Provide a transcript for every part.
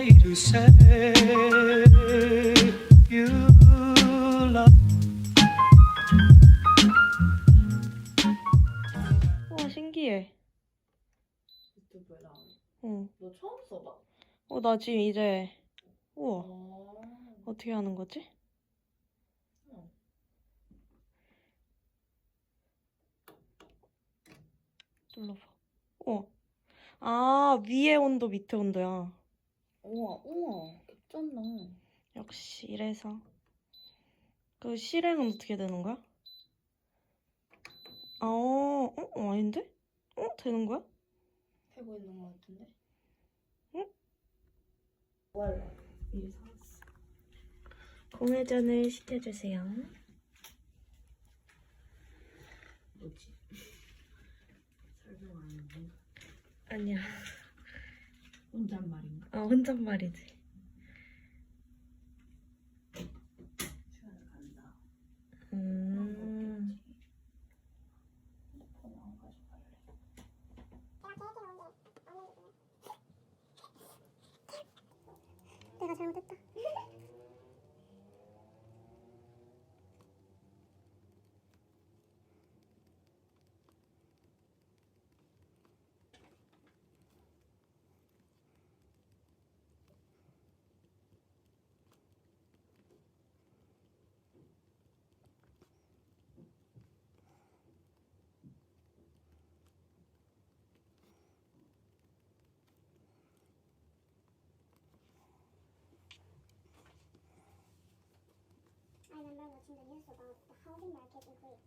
me to say you love. 우와 신기해. 유튜브에 나오네. 응. 너 처음 써봐? 어 나 지금 이제 우와 어. 어떻게 하는 거지? 어. 눌러봐. 어. 아 위에 온도 밑에 온도야. 우와, 우와. 괜찮나. 역시 이래서. 그 실행은 어떻게 되는 거야? 아, 어, 어, 어, 아닌데? 어, 되는 거야? 되고 있는 것 같은데? 응? 미리 사왔어. 공회전을 시켜주세요. 뭐지? 설명 안 했네. 아니야. 혼잣말인가? 아, 혼잣말이지. Watching the news about the housing market in Korea.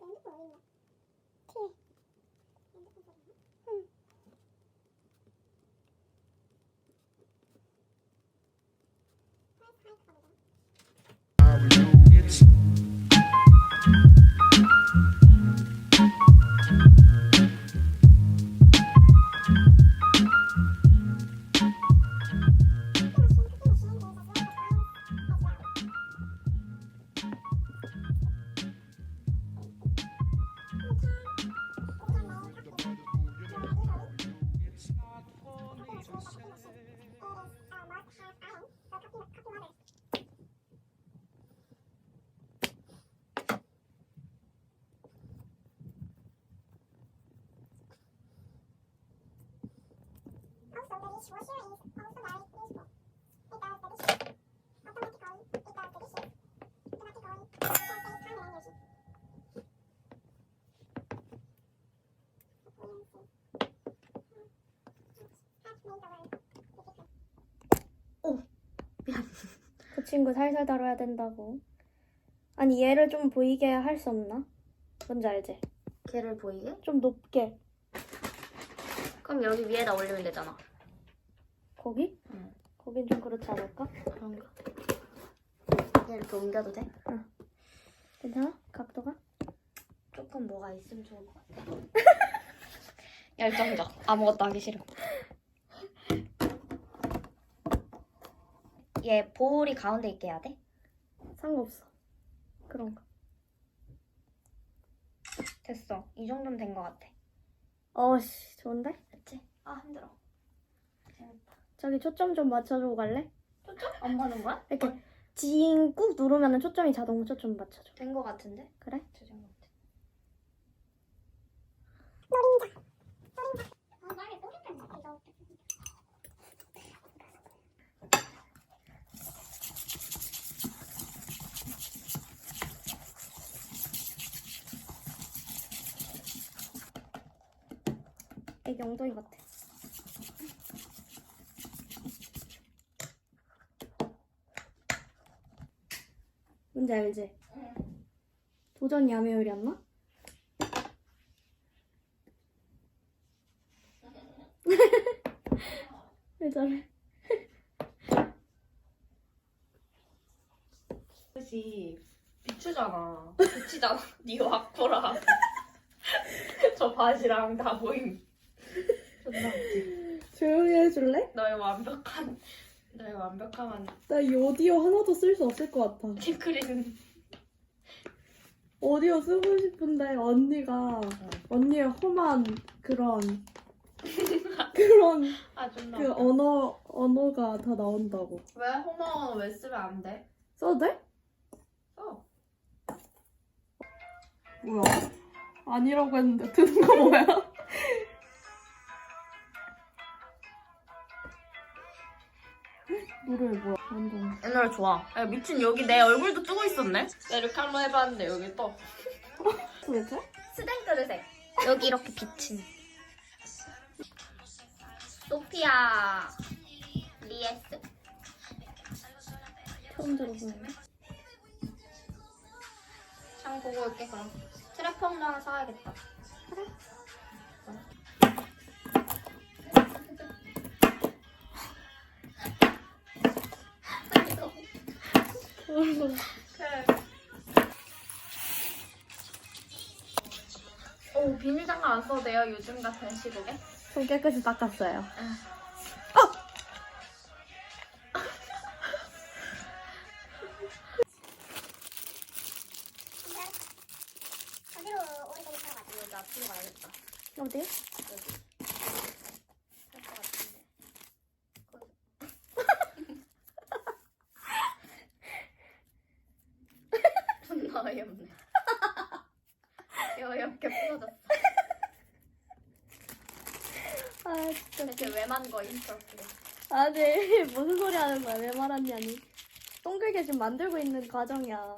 핸드 그 친구 살살 다뤄야 된다고. 아니 얘를 좀 보이게 할 수 없나? 뭔지 알지? 걔를 보이게? 좀 높게. 그럼 여기 위에다 올리면 되잖아. 응. 거긴 좀 그렇지 않을까? 그런가? 얘 이렇게 옮겨도 돼? 괜찮아? 각도가? 조금 뭐가 있으면 좋을 것 같아. 열정적. 아무것도 하기 싫어. 얘 볼이 가운데 있게 해야 돼? 상관없어. 그런 거. 됐어. 이 정도면 된 것 같아. 어씨 좋은데? 됐지? 아 힘들어. 재밌다. 저기 초점 좀 맞춰주고 갈래? 안 보는 거야? 이렇게 징꾹 누르면 초점이 자동 초점 맞춰줘. 된것 같은데? 그래? 저 정도 같아. 애기 엉덩이 같아. 뭔지 알지? 도전 야매율이었나? 왜 저래? 그지 비추잖아. 비치잖아. 니 와꾸라. 저 바지랑 다 보임. 존나 웃기. 조용히 해줄래? 너의 완벽한 너의 완벽한 나이 오디오 하나도 쓸 수 없을 것 같아. 팅크린. 오디오 쓰고 싶은데 언니가 언니의 험한 그런 그런 아 존나. 그. 언어 언어가 다 나온다고. 왜 호모는 왜 쓰면 안 돼? 써도 돼? 써. 뭐야? 아니라고 했는데 드는 거 뭐야? 노래 뭐야? 완전. 옛날 좋아. 야 미친 여기 내 얼굴도 뜨고 있었네. 나 이렇게 한 번 해봤는데 여기 또. 도대체? 스댕 그릇에 여기 이렇게 비친 소피아 리에스 처음 들어보는데? 장 보고 올게 그럼 트래펑도 하나 사야겠다 오 비닐 장갑 안 써도 돼요 요즘 같은 시국에? 손 깨끗이 닦았어요. 어 어이없네 어이없게 부러졌어 아 진짜. 대체 왜만 거임 저렇게 아니 무슨 소리 하는 거야? 왜 말았냐니? 동글게 지금 만들고 있는 과정이야.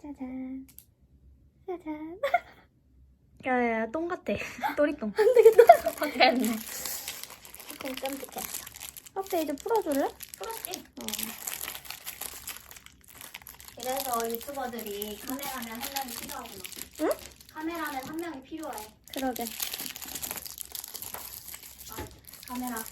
짜잔. 짜잔. 야야야 똥 같아. 또리똥. 안 되겠다. 확대했네. 조금 끔찍해 앞에 이제 풀어줄래? 이래서 유튜버들이 카메라맨 한 명이 필요하구나 응? 카메라맨 한 명이 필요해 그러게. 아, 카메라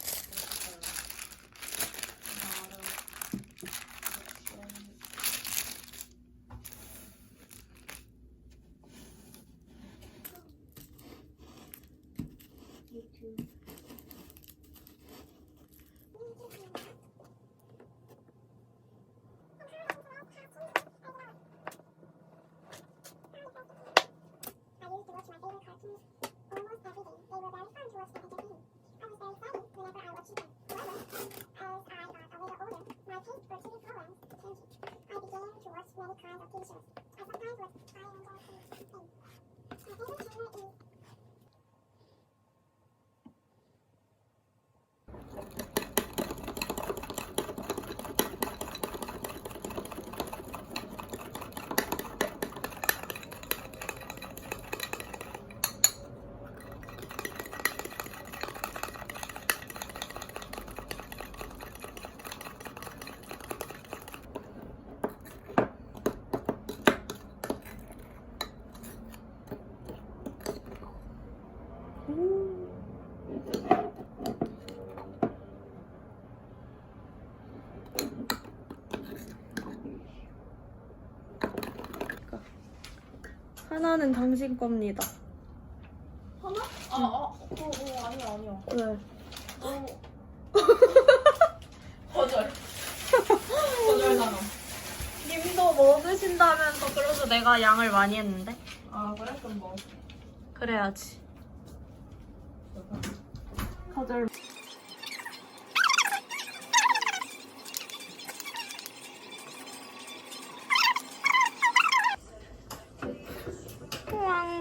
I sometimes 하나는 당신 겁니다. 아, 아, 어, 어, 아니야, 아니야. 왜? 거절. 거절당함. 님도 먹으신다면서 그래서 내가 양을 많이 했는데? 아, 그래? 그럼 뭐. 그래야지.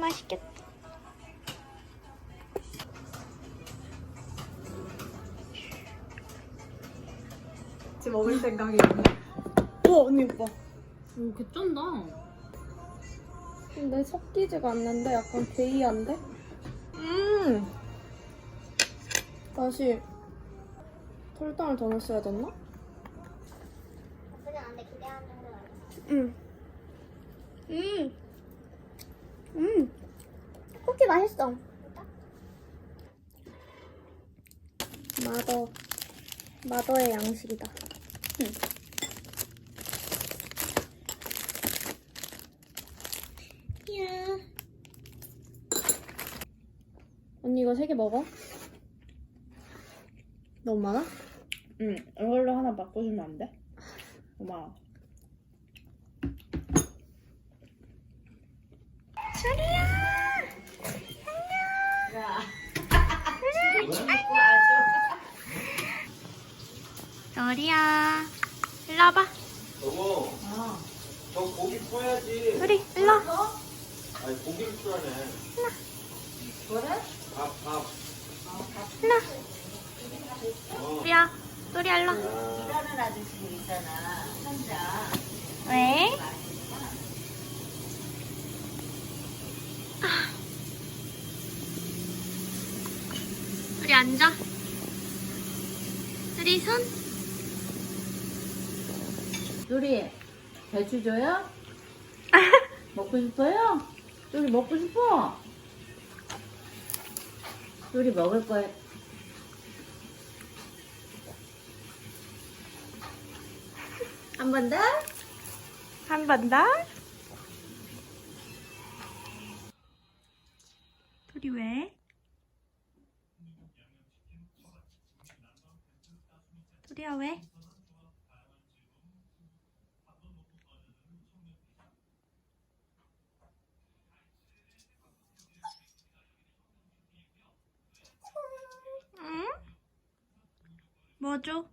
맛있겠다 같이 먹을 생각이네. 오 언니 오빠. 오, 개 쩐다. 근데 섞이지가 않는데 약간 괴이한데? 음. 다시 설탕을 더 넣었어야 됐나? 기대하는 아니야 응. 음. 음. 쿠키 맛있어. 마더. 마더의 양식이다. 응. 언니 이거 세 개 먹어? 너무 많아? 응, 이걸로 하나 바꿔주면 안 돼? 고마워. 별이야. 일로 와봐. 여보, 저 고기 퍼야지. 우리 일로 와. 아니, 고기를 풀어내. 뭐래? 밥, 밥. 우리야. 우리 일로 와. 일하는 아저씨 있잖아. 혼자. 왜? 우리 앉아. 우리 손. 둘이 배추 줘요? 먹고 싶어요? 둘이 먹고 싶어? 둘이 먹을 거예요. 한 번 더? 한 번 더. 둘이 왜? 둘이야 왜? 응? 뭐 줘?